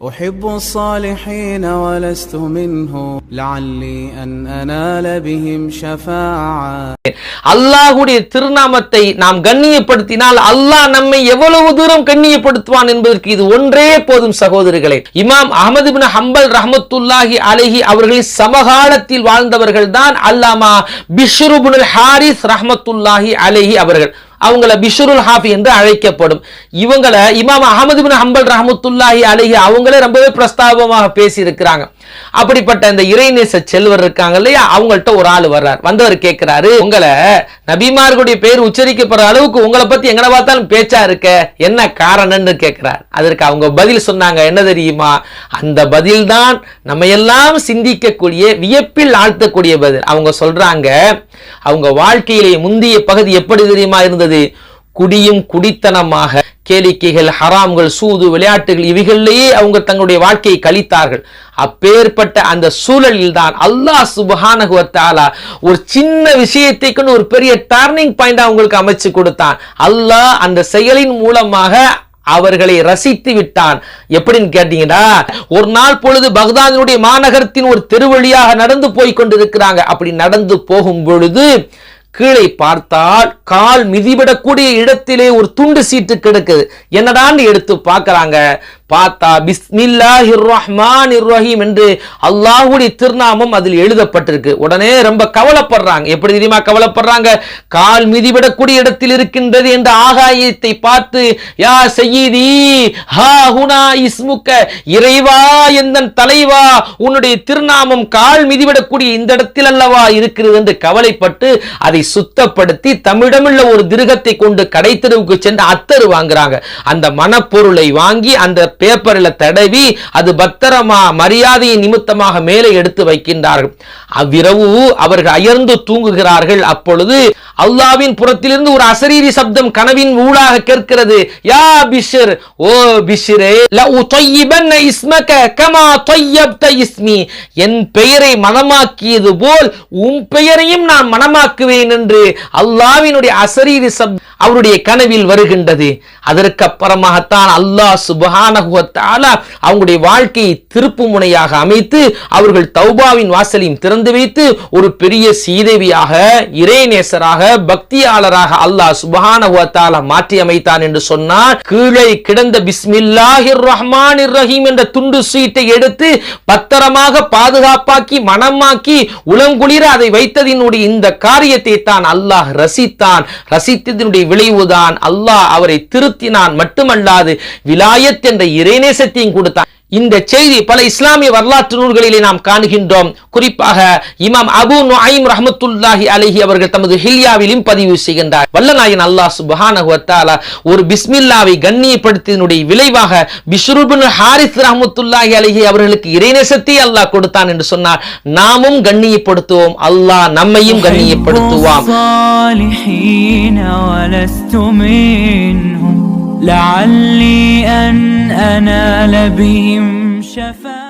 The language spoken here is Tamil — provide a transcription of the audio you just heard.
أحب الصالحين ولست منه لعلي أن أنال بهم شفاعة அல்லாஹுடைய திருநாமத்தை நாம் கண்ணியப்படுத்தினால் அல்லாஹ் நம்மை எவ்வளவு தூரம் கண்ணியப்படுத்துவான் என்பதற்கு இது ஒன்றே போதும் சகோதரர்களே இமாம் அகமது பின் ஹம்பல் ரஹமத்துல்லாஹி அலைஹி அவர்களின் சமகாலத்தில் வாழ்ந்தவர்கள் தான் அல்லாமா பிஷ்ருபுல் ஹாரிஸ் ரஹமத்துல்லாஹி அலைஹி அவர்கள் அவங்கள பிஷருல் ஹாஃபி என்று அழைக்கப்படும். இவங்கள இமாம் அகமது பின் ஹம்பல் ரஹமத்துல்லாஹி அழகி அவங்களே ரொம்பவே பிரஸ்தாபமாக பேசி இருக்கிறாங்க அப்படிப்பட்ட இந்த இறைநேச செல்வர் இருக்காங்க இல்லையா? அவங்கள்ட்ட ஒரு ஆள் வர்றார். வந்தவர் கேட்கிறாரு உங்களை நபிமார்களுடைய பேர் உச்சரிக்கப்படுற அளவுக்கு உங்களை பத்தி எங்கட பார்த்தாலும் பேச்சா இருக்க? என்ன காரணம்னு கேட்கிறார். அதற்கு அவங்க பதில் சொன்னாங்க என்ன தெரியுமா? அந்த பதில் தான் நம்ம எல்லாம் சிந்திக்கக்கூடிய வியப்பில் ஆழ்த்தக்கூடிய பதில். அவங்க சொல்றாங்க அவங்க வாழ்க்கையிலே முந்திய பகுதி எப்படி தெரியுமா இருந்தது? குடியும் குடித்தனமாக. கேளிக்கைகள் ஹராம்கள் சூது விளையாட்டுகள் இவைகளிலேயே அவங்க தங்களுடைய வாழ்க்கையை கழித்தார்கள். அப்பேற்பட்ட அந்த சூழலில் தான் அல்லாஹ் சுபஹானகுவத்தாலா ஒரு சின்ன விஷயத்தைக்குன்னு ஒரு பெரிய டர்னிங் பாயிண்ட் அவங்களுக்கு அமைச்சு கொடுத்தான். அல்லாஹ் அந்த செயலின் மூலமாக அவர்களை ரசித்து விட்டான். எப்படின்னு கேட்டீங்கன்னா ஒரு நாள் பொழுது பக்தாதினுடைய மாநகரத்தின் ஒரு தெருவழியாக நடந்து போய் கொண்டிருக்கிறாங்க. அப்படி நடந்து போகும் பொழுது கீழே பார்த்தால் கால் மிதிபடக்கூடிய இடத்திலே ஒரு துண்டு சீட்டு கிடக்குது. என்னடான்னு எடுத்து பார்க்கறாங்க? பார்த்தா பிஸ்மில்லா ரஹ்மான் ரஹீம் என்று அல்லாஹுடைய திருநாமம் அதில் எழுதப்பட்டிருக்கு. உடனே ரொம்ப கவலைப்படுறாங்க. எப்படி தெரியுமா கவலைப்படுறாங்க? கால் மிதிவிடக்கூடிய இடத்தில் இருக்கின்றது என்ற ஆகாயத்தை பார்த்து யா செய்யீதி ஹா ஹுனா இஸ்முக்க இறைவா எந்தன் தலைவா உன்னுடைய திருநாமம் கால் மிதிவிடக்கூடிய இந்த இடத்தில் அல்லவா இருக்கிறது? என்று கவலைப்பட்டு அதை சுத்தப்படுத்தி தமிழமில்ல ஒரு திருகத்தை கொண்டு கடைத்தெருவுக்கு சென்று அத்தரு வாங்குறாங்க. அந்த மனப்பொருளை வாங்கி அந்த பேப்பரில் தடவி அது பத்திரமா மரியாதையின் நிமித்தமாக மேலே எடுத்து வைக்கின்றார்கள். அவ்விரவு அவர்கள் அயர்ந்து தூங்குகிறார்கள். அப்பொழுது அல்லாவின் புறத்திலிருந்து ஒரு அசரீரி சப்தம் கனவின் ஊடாக கேட்கிறது. யா பிஷர் ஓ பிஷரே ல இஸ்மக கமா தொய்யப்த இஸ்மி. என் பெயரை மனமாக்கியது போல் உன் பெயரையும் நான் மனமாக்குவேன் என்று அல்லாவினுடைய அசரீரி சப்தம் அவருடைய கனவில் வருகின்றது. அதற்கப்புறமாகத்தான் அல்லாஹ் சுபஹானகுவத்தால அவங்களுடைய வாழ்க்கையை திருப்பு முனையாக அமைத்து அவர்கள் தௌபாவின் வாசலையும் திறந்து வைத்து ஒரு பெரிய சீதேவியாக இறைநேசராக பக்தியாளராக அல்லாஹ் சுபஹானகுவத்தால மாற்றி அமைத்தான் என்று சொன்னார் கீழே கிடந்த பிஸ்மில்லாஹிர் ரஹ்மான் ரஹீம் என்ற துண்டு சீட்டை எடுத்து பத்திரமாக பாதுகாப்பாக்கி மனமாக்கி உளங்குளிர அதை வைத்ததினுடைய இந்த காரியத்தை தான் அல்லாஹ் ரசித்தான். ரசித்ததினுடைய விளைவுதான். அல்லாஹ் அவரை திருத்தினான். மட்டுமல்லாது விலாயத் என்ற இறைநேசத்தையும் கொடுத்தான். இந்த செய்தி பல இஸ்லாமிய வரலாற்று நூல்களிலே நாம் காணுகின்றோம் குறிப்பாக இமாம் அபு நுஐம் ரஹமத்துல்லாஹி அலைஹி அவர்கள் தமது ஹில்யாவிலும் பதிவு செய்கின்றார் வல்லநாயன் அல்லாஹ் சுப்ஹானஹு வ தஆலா ஒரு பிஸ்மில்லாவை கண்ணியப்படுத்தியதனுடைய விளைவாக பிஷ்ருபின் ஹாரிஸ் ரஹமத்துல்லாஹி அலைஹி அவர்களுக்கு இறைநேசத்தை அல்லாஹ் கொடுத்தான் என்று சொன்னார் நாமும் கண்ணியப்படுத்துவோம் அல்லாஹ் நம்மையும் கண்ணியப்படுத்துவாம் الصالحين ولست منهم لعلي أن أنا لبهم شفاعة.